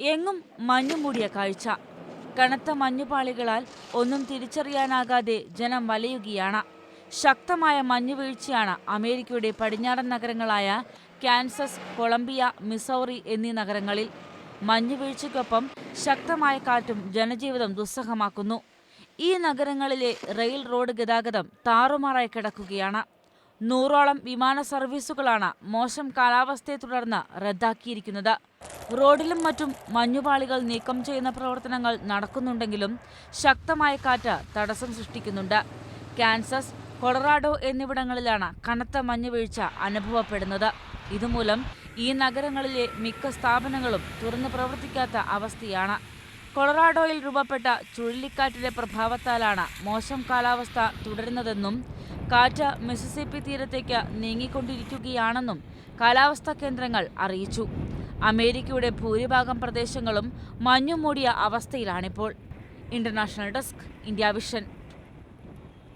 എങ്ങും മഞ്ഞു മൂടിയ കാഴ്ച. കനത്ത മഞ്ഞുപാളികളാൽ ഒന്നും തിരിച്ചറിയാനാകാതെ ജനം വലയുകയാണ്. ശക്തമായ മഞ്ഞുവീഴ്ചയാണ് അമേരിക്കയുടെ പടിഞ്ഞാറൻ നഗരങ്ങളായ കാൻസസ് കൊളംബിയ മിസൗറി എന്നീ നഗരങ്ങളിൽ. മഞ്ഞുവീഴ്ചയ്ക്കൊപ്പം ശക്തമായ കാറ്റും ജനജീവിതം ദുസ്സഹമാക്കുന്നു. ഈ നഗരങ്ങളിലെ റെയിൽ റോഡ് ഗതാഗതം താറുമാറായി കിടക്കുകയാണ്. നൂറോളം വിമാന സർവീസുകളാണ് മോശം കാലാവസ്ഥയെ തുടർന്ന് റദ്ദാക്കിയിരിക്കുന്നത്. റോഡിലും മറ്റും മഞ്ഞുപാളികൾ നീക്കം ചെയ്യുന്ന പ്രവർത്തനങ്ങൾ നടക്കുന്നുണ്ടെങ്കിലും ശക്തമായ കാറ്റ് തടസ്സം സൃഷ്ടിക്കുന്നുണ്ട്. കാൻസസ് കൊളറാഡോ എന്നിവിടങ്ങളിലാണ് കനത്ത മഞ്ഞുവീഴ്ച അനുഭവപ്പെടുന്നത്. ഇതുമൂലം ഈ നഗരങ്ങളിലെ മിക്ക സ്ഥാപനങ്ങളും തുറന്നു പ്രവർത്തിക്കാത്ത അവസ്ഥയാണ്. കൊളറാഡോയിൽ രൂപപ്പെട്ട ചുഴലിക്കാറ്റിന്റെ പ്രഭാവത്താലാണ് മോശം കാലാവസ്ഥ തുടരുന്നതെന്നും കാറ്റ് മിസിസിപ്പി തീരത്തേക്ക് നീങ്ങിക്കൊണ്ടിരിക്കുകയാണെന്നും കാലാവസ്ഥാ കേന്ദ്രങ്ങൾ അറിയിച്ചു. അമേരിക്കയുടെ ഭൂരിഭാഗം പ്രദേശങ്ങളും മഞ്ഞുമൂടിയ അവസ്ഥയിലാണിപ്പോൾ. International desk India Vision